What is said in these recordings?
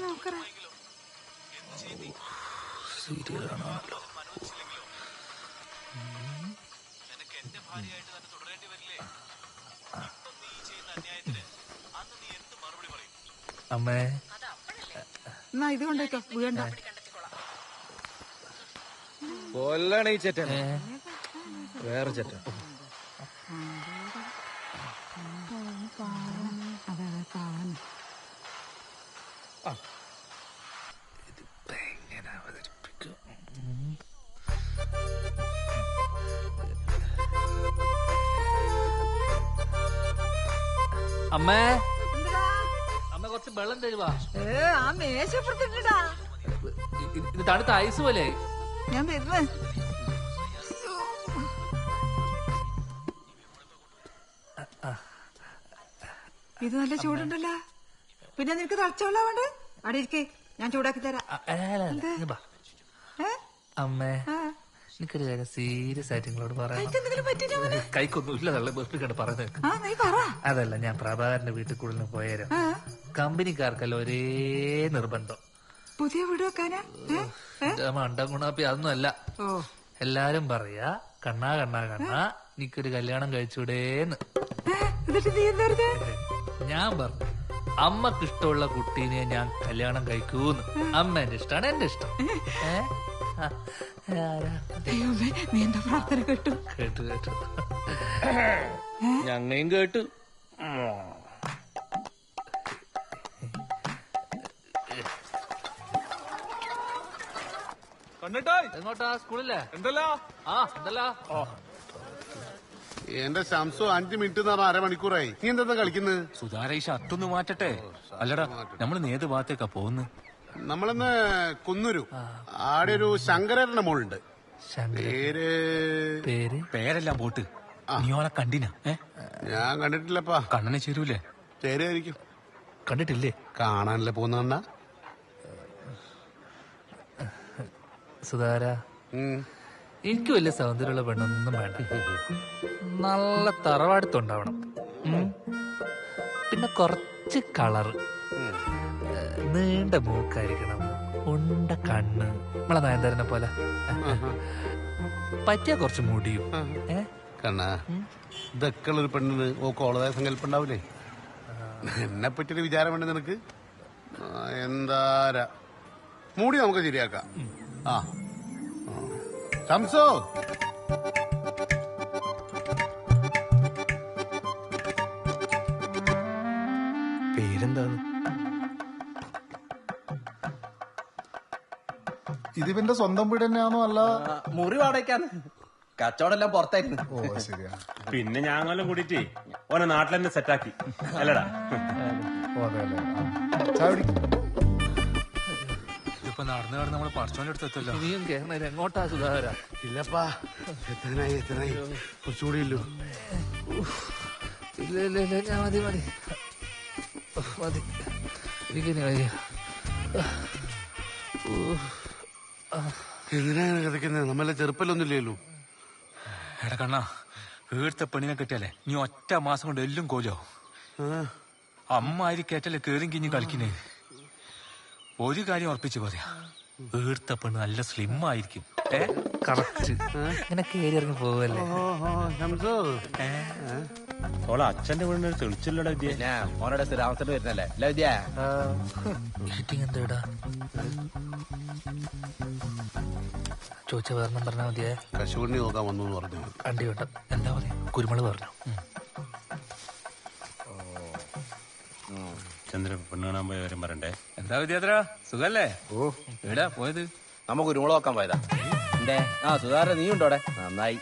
നോക്കറ കാണാമല്ലോ നിനക്ക് എന്റെ ഭാര്യയായിട്ട് തന്നെ തുടരേണ്ടി വരില്ലേ ഇപ്പൊ നീ ചെയ്യുന്ന അന്യായത്തിന് അന്ന് നീ എന്ത് മറുപടി പറയും അമ്മേ. എന്നാ ഇത് കൊണ്ടേക്കോ വീണ്ട. കൊല്ലണ ഈ ചെറ്റൻ വേറെ ചെറ്റൻ അമ്മേ. അമ്മ കുറച്ച് വെള്ളം തരുവാ. ഏ ആ മേശപ്പുറത്തിട്ടാ ഇത് തണുത്ത ഐസ് പോലെ. ഞാൻ വരുന്നേ. ഇത് നല്ല ചൂടുണ്ടല്ലോ. പിന്നെ നിനക്ക് തളച്ചോളാ വേണ്ട? അവിടെ ഇരിക്കേ ഞാൻ ചൂടാക്കി തരാം. അമ്മേ. ആ. എനിക്കൊരു കാര്യം സീരിയസ് ആയിട്ട് നിങ്ങളോട് പറയാം? കൈക്കൊന്നും ഇല്ല തള്ള ബെർപ്പിക്കണ്ട് പറയുന്നത് അതല്ല ഞാൻ പ്രഭാകരന്റെ വീട്ടിൽ കൂടുതൽ പോയാലും കമ്പനിക്കാർക്കല്ല ഒരേ നിർബന്ധം. പുതിയ വീട് വെക്കാനാ? മണ്ടം ഗുണാപ്പി അതൊന്നും അല്ല. എല്ലാരും പറയാ കണ്ണാ കണ്ണാ കണ്ണാ എനിക്കൊരു കല്യാണം കഴിച്ചൂടേന്ന് ഞാൻ പറഞ്ഞു അമ്മയ്ക്ക് ഇഷ്ടമുള്ള കുട്ടീനെ ഞാൻ കല്യാണം കഴിക്കൂന്ന്. അമ്മ എന്റെ ഇഷ്ടമാണ് എന്റെ ഇഷ്ടം. ഏ? ദൈവമേ നീ എന്താ പ്രാർത്ഥന കേട്ടു? കേട്ടു കേട്ടു. ഞങ്ങയും കേട്ടു. എങ്ങോട്ടാ? സ്കൂളില്ലേ? എന്തല്ലോ? ആ എന്തല്ലാ? എന്റെ ശംസു അഞ്ചു മിനിറ്റ് എന്ന് പറഞ്ഞ അരമണിക്കൂറായി. നീ എന്താ കളിക്കുന്നത് സുധാര ഈ ഷർട്ടൊന്ന് മാറ്റട്ടെ. അല്ലടാ നമ്മൾ നേത് ഭാഗത്തേക്കാ പോകുന്നത് നമ്മളിന്ന് കുന്നൂരു. ആടെ ഒരു ശങ്കരന്റെ മോളുണ്ട്. പേര്? പേര്? പേരെല്ലാം പോട്ട് നീ ഓളെ കണ്ടിനാ? ഞാൻ കണ്ടിട്ടില്ലപ്പാ. കണ്ണനെ ചേരൂലേ? ചേരായിരിക്കും കണ്ടിട്ടില്ലേ? കാണാനല്ലേ പോകുന്ന സുധാര. എനിക്ക് വലിയ സൗന്ദര്യമുള്ള പെണ്ണൊന്നും വേണ്ട. നല്ല തറവാടുത്തുണ്ടാവണം. പിന്നെ കുറച്ച് കളറ്. നീണ്ട മൂക്കായിരിക്കണം. ഉണ്ട കണ്ണ്. നമ്മളെ നയൻതാരനെ പോലെ. പറ്റിയ കുറച്ച് മുടിയും. കണ്ണാ ഇതൊക്കെ ഒരു പെണ്ണിന് ഓ കോളതായ സങ്കല്പം ഉണ്ടാവില്ലേ? എന്നെ പറ്റിയൊരു വിചാരം വേണ്ട നിനക്ക് എന്താരാ? മൂടി നമുക്ക് ശരിയാക്കാം. ആ. ആ. ശംസോ ഇതിവന്റെ സ്വന്തം വീട് തന്നെയാണോ അല്ല? മുറി വാടകയ്ക്കാന്ന് കച്ചവടം പുറത്തായിരുന്നു. ഓ ശരിയാ. പിന്നെ ഞാങ്ങെല്ലാം കൂടിയിട്ട് ഓനെ നാട്ടിൽ തന്നെ സെറ്റാക്കി. അല്ലടാ. ഓ അതെ അല്ലേ ചായ ഇതിപ്പോ നടന്നു നടന്ന് നമ്മൾ പറച്ചോന്റെ അടുത്ത് എത്തല്ലോ. ഇനിയും കേരള എങ്ങോട്ടാ സുധാകര? ഇല്ലപ്പാ. എത്രനായി എത്രനായി? കുറച്ചുകൂടി ഇല്ലോ ഇല്ല ഇല്ല ഇല്ല ഞാൻ മതി മതി. മതി. എനിക്കിനി വയ്യ. എന്തിനാണ് കിടക്കുന്നത് നമ്മളെ ചെറുപ്പല്ലൊന്നുമില്ലല്ലോ എടാ കണ്ണാ വീഴ്ത്ത പെണ്ണിനെ കിട്ടിയാലേ നീ ഒറ്റ മാസം കൊണ്ട് എല്ലും കോലോ. അമ്മ ആര് കേട്ടല്ലേ കേറും കിഞ്ഞ് കളിക്കുന്നേ. ഒരു കാര്യം ഉറപ്പിച്ചു പറയാ. വീഴ്ത്ത പെണ്ണ് നല്ല സ്ലിം ആയിരിക്കും. കറക്റ്റ്. ഇങ്ങനെ കേറി ഇറങ്ങി പോവല്ലേ? ശംസോ ഓളെ അച്ഛന്റെ വീടിന് തെളിച്ചില്ലടാ വിദ്യ. സ്ഥിരാമത്തിന് വരുന്നല്ലേ? അല്ല വിദ്യ? മീറ്റിംഗ് എന്താ ചോദിച്ച വേറെ പറഞ്ഞാ മതിയെ? കശുവണ്ണി നോക്കാൻ വന്നു എന്ന് പറഞ്ഞു. അണ്ടി വേണ്ട എന്താ പറയാ? കുരുമുളക് പറഞ്ഞു. ചന്ദ്രൻ പെണ്ണ് കാണാൻ പോയ കാര്യം പറയണ്ടേ? എന്താ വിദ്യാത്ര സുഖല്ലേ? ഓ. എവിടാ പോയത്? നമുക്ക് കുരുമുളക് മുള നോക്കാൻ പോയതാ. എന്തേ ആ സുധാകരൻ നീ ഉണ്ടോടെ നന്നായി.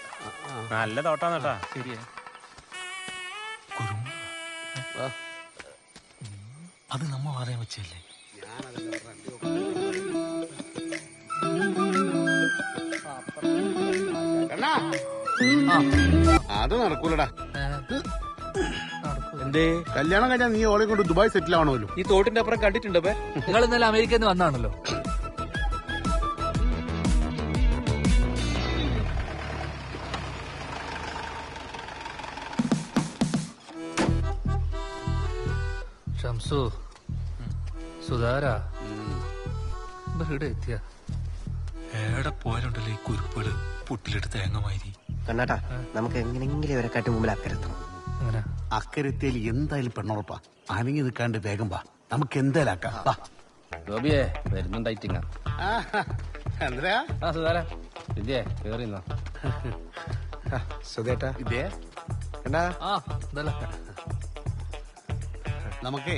നല്ല തോട്ടാന്ന് ശരിയാ. കുറും അത് നമ്മ പറയാൻ വെച്ചല്ലേ അത് നടക്കൂലടാ. എന്തേ? കല്യാണം കഴിഞ്ഞാൽ നീ ഓളെ കൊണ്ട് ദുബായ് സെറ്റിൽ ആവണമല്ലോ. ഈ തോട്ടിന്റെ അപ്പുറം കണ്ടിട്ടുണ്ടോ നിങ്ങൾ ഇന്നലെ അമേരിക്കയിൽ നിന്ന് വന്നാണല്ലോ. ഷംസു സുധാര? ഇവിടെ എത്തിയ. ഏടെ പോയാലുണ്ടല്ലോ ഈ കുരുപ്പുകൾ? പുട്ടിലിട്ട് തേങ്ങമാതിരി കണ്ണാട്ടാ നമുക്ക് എങ്ങനെങ്കിലും ഇവരെ കാട്ടി മുമ്പിൽ അക്കരെത്തണം. അങ്ങനെ. അക്കരത്തേൽ എന്തായാലും പെണ്ണുറപ്പാ. അനങ്ങി നിൽക്കാണ്ട് വേഗം വാ. നമുക്ക് എന്തായാലും ആക്കാം വാ. ഗോപിയെ വരുന്നുണ്ടായിട്ടിങ്ങ ആ സുധാര. വിദ്യേ കേറിന്നോ. സുധേട്ടാ. ഇതേ കണ്ടാ ആ ഇതല്ല. നമുക്കേ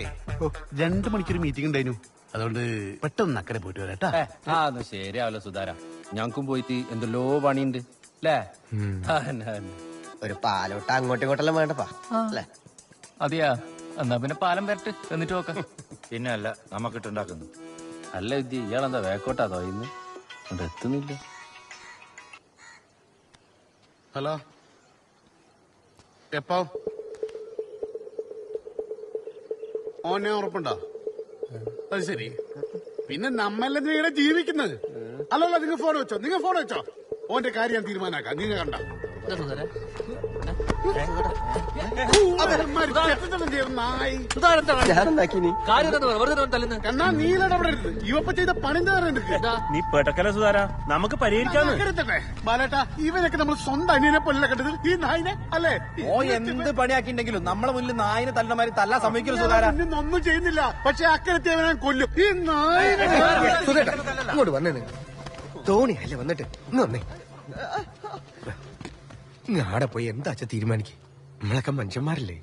രണ്ടു മണിക്കൊരു മീറ്റിംഗ് ഉണ്ടായിരുന്നു അതുകൊണ്ട് പെട്ടെന്ന് അക്കരെ പോയിട്ട് വരാട്ടാ ആ ഒന്ന് ശരിയാവല്ലോ സുധാര. ഞങ്ങൾക്കും പോയിട്ട് എന്തെല്ലോ പണിയുണ്ട് അല്ലേ. ഒരു പാലോട്ട അങ്ങോട്ടും ഇങ്ങോട്ടെല്ലാം വേണ്ടപ്പാ അല്ലേ? അതെയാ എന്നാ പിന്നെ പാലം വരട്ട് എന്നിട്ട് നോക്കാം. പിന്നെ അല്ല നമുക്കിട്ടുണ്ടാക്കുന്നു അല്ല വിദ്യ ഇയാളെന്താ വേക്കോട്ടാ തോന്നുന്നു? അത് എത്തുന്നില്ല. ഹലോ. എപ്പോ? ഓനെ ഉറപ്പുണ്ടോ? അത് ശരി. പിന്നെ നമ്മളെ നിങ്ങളെ ജീവിക്കുന്നത്. അല്ലല്ല നിങ്ങൾ ഫോൺ വെച്ചോ. നിങ്ങൾ ഫോൺ വെച്ചോ. ഓന്റെ കാര്യം തീരുമാനാക്കാം. നിങ്ങൾ കണ്ട? നീലടപെടരുത് ഇവപ്പ ചെയ്ത പണിന്റെ നീ പെട്ടക്കല സുധാര. നമുക്ക് പരിഹരിക്കാന്ന്. ബാലേട്ടാ ഇവനൊക്കെ നമ്മൾ സ്വന്തം അനിയനെ പോലെ കണ്ടത് ഈ നായിനെ അല്ലേ? ഓ എന്ത് പണിയാക്കിണ്ടെങ്കിലും നമ്മളെ മുന്നിൽ നായിനെ തല്ലമാരി തല്ല സമ്മതിക്കല്ലോ സുധാര? ഒന്നും ചെയ്യുന്നില്ല. പക്ഷെ അക്കരത്തെ അവനെ കൊല്ലും. ഈ നായിനെ ഇങ്ങോട്ട് വന്നേ തോണി അല്ലേ വന്നിട്ട്? ഇന്ന് വന്നേ. ആടെ പോയി എന്താ അച്ഛ തീരുമാനിക്കേ? നമ്മളൊക്കെ മനുഷ്യന്മാരല്ലേ?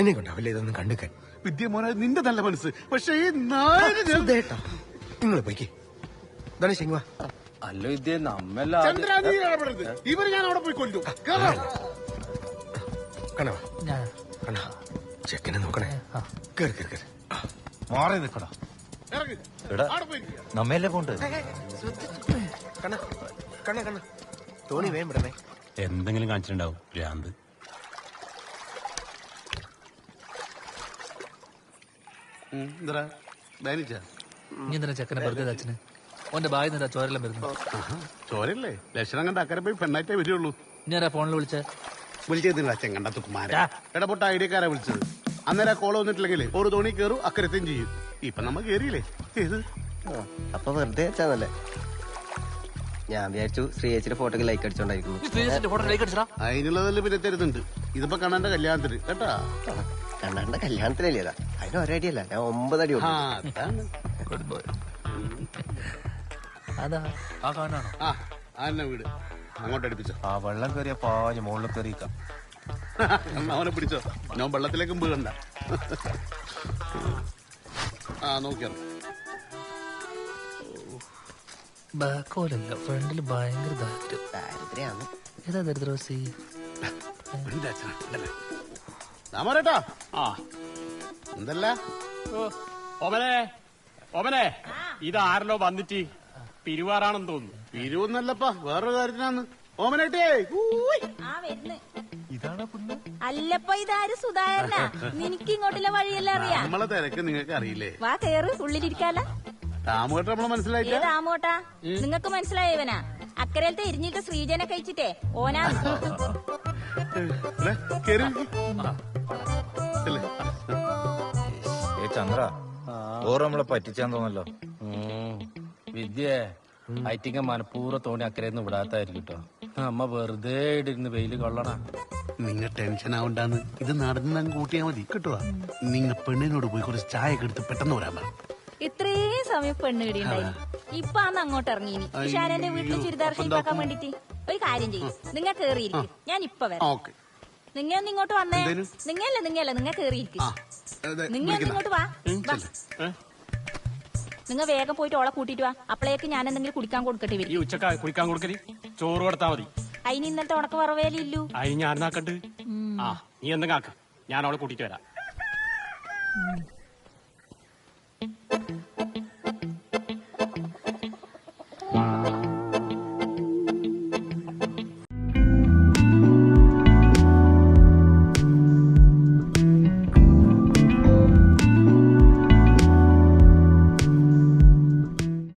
എന്നെ കൊണ്ടാവില്ലേ ഇതൊന്നും കണ്ടുക്കാൻ? വിദ്യ മോനെ നിന്റെ നല്ല മനസ്സ്. പക്ഷേ നിങ്ങൾ പോയിക്കേ. ധനേഷ് ഇങ്ങ് വാ. അല്ല വിദ്യ നമ്മെല്ലാം ഇവർ ഞാൻ അവിടെ പോയി കൊല്ലു. കണവാ കണാ ചെക്കനെ നോക്കണേ. കേറി കേറി കേറി. മാറി നിൽക്കടാ. നമ്മയല്ലേ പോണ്ട് കണ്ണ. കണ്ണ കണ്ണ. തോണി വേം വിടണേ. എന്തെങ്കിലും കാണിച്ചിട്ടുണ്ടാവും. ഭ്രാന്ത്. ചെക്കനെ വെറുതെ അച്ഛന്? ഓന്റെ ബായി നിന്നാ ചോരെല്ലാം വരുന്നു ചോരല്ലേ? ലക്ഷണം കണ്ട അക്കരെ പോയി പെണ്ണായിട്ടേ വരുള്ളൂ. ഞാൻ ഫോണിൽ വിളിച്ച? വിളിച്ചതില്ല അച്ഛൻ കണ്ട തുക്കുമാര ഇടപെട്ട ഐഡിയക്കാരാ വിളിച്ചത്. അന്നേരം കോൾ വന്നിട്ടില്ലെങ്കിൽ ഒരു തോണി കയറും അക്കരത്തെയും ചെയ്യും. ഇപ്പൊ നമ്മ കേറിയില്ലേ ഏത്? അപ്പൊ വെറുതെ വെച്ചാന്നല്ലേ ഞാൻ വിചാരിച്ചു ശ്രീയേച്ചിയുടെ ഫോട്ടോക്ക് ലൈക്ക് അടിച്ചോണ്ടായിരിക്കുന്നു. ഫോട്ടോ ലൈക്ക് അടിച്ചാ അതിനുള്ളതല്ലേ പിന്നെ തരുന്നുണ്ട്. ഇതിപ്പോ കണ്ണന്റെ കല്യാണത്തിന് കേട്ടാ? കണ്ണാണ്ട കല്യാണത്തിനല്ലേ അതിന് ഒരടിയല്ല ഞാൻ ഒമ്പത് അടി ആ കൊടുത്തു. അതാണ്. ഗുഡ് ബോയ് അതാ. ആ കാണാണോ ആ ആന്നെ വീട്. അങ്ങോട്ട് അടുപ്പിച്ചോ? ആ വെള്ളം കയറിയ പാഞ്ഞ് മുകളിൽ കയറിയിക്കാം എന്നാ അവനെ പിടിച്ചോ. ഞാൻ വെള്ളത്തിലേക്കും വീഴണ്ട. ആ നോക്കിയാ ബാക്കോലല്ല ഫ്രണ്ടിൽ ഭയങ്കര ദാരിദ്ര്യം. ദാരിദ്ര്യാണ്. ഏതാ ദരിദ്രവാസി രാമരേട്ടാ ആ. എന്തല്ല? ഓമനെ ഓമനെ ഇതാരല്ലോ വന്നിട്ട് പിരിവാറാണെന്ന് തോന്നുന്നു. പിരിവൊന്നല്ലപ്പാ വേറൊരു കാര്യത്തിനാന്ന് ഓമനേട്ടേ അല്ലപ്പോ ഇതാര് സുധാകരനാ? നിനക്ക് ഇങ്ങോട്ടുള്ള വഴിയെല്ലാം അറിയാം. നമ്മളെ തിരക്ക് നിങ്ങൾക്ക് അറിയില്ലേ വാ കേറ് ഉള്ളിലിരിക്കാല. രാമേട്ട നമ്മളെ മനസ്സിലായിട്ട് നിങ്ങക്ക് മനസ്സിലായവനാ അക്കരയിലത്തെ ഇരിഞ്ഞിട്ട് ശ്രീജനെ കഴിച്ചിട്ടേ ഓനാ. കേറി. ഇരിക്ക്. ചെല്ല്. ഏ ചന്ദ്ര ഓറ് നമ്മളെ പറ്റിച്ചാൻ തോന്നല്ലോ വിദ്യ ഐറ്റിങ്ങ മനഃപൂർവം തോണി അക്കരയൊന്നും വിടാത്തായിരിക്കും കേട്ടോ അമ്മ വെറുതെ ഇടിരുന്ന് വെയിൽ കൊള്ളണ. നിങ്ങ ടെൻഷൻ ആവണ്ടാന്ന്. ഇത് നടന്നു കൂട്ടിയാ മതി. കിട്ടുവാ? നിങ്ങ പെണ്ണിനോട് പോയി കുറച്ച് ചായ എടുത്ത് പെട്ടെന്ന് വരാൻ പറ. ഇത്രയും സമയം പെണ്ണ് ഉണ്ടായി ഇപ്പൊ അന്ന് അങ്ങോട്ട് ഇറങ്ങി ഇനി. ഇഷാനന്റെ വീട്ടിൽ ചുരിദാർ ഷേപ്പാക്കാൻ വേണ്ടിട്ട് ഒരു കാര്യം ചെയ്യും. നിങ്ങ കേറിയിരിക്കും. ഞാൻ ഇപ്പൊ വരാം. നിങ്ങൾ നിങ്ങ ഒന്ന് ഇങ്ങോട്ട് വന്നേ? നിങ്ങല്ല നിങ്ങല്ല നിങ്ങ കേറിയിരിക്കും. നിങ്ങ ഒന്ന് ഇങ്ങോട്ട് വാ. വാ. നിങ്ങ വേഗം പോയിട്ട് ഓളെ കൂട്ടിട്ട് വാ. അപ്പളേക്ക് ഞാൻ എന്തെങ്കിലും കുടിക്കാൻ കൊടുക്കട്ടെ ഈ വരും ഉച്ചക്ക കുടിക്കാൻ കൊടുക്കൽ? ചോറ് കൊടുത്താ മതി. അതിന് ഇന്നലത്തെ ഉണക്ക് വറവേലില്ലു അതിന് ഞാൻ നാക്കണ്ട് ആ നീ എന്തെങ്കിലും ആക്ക. ഞാൻ അവളെ കൂട്ടിട്ട് വരാം.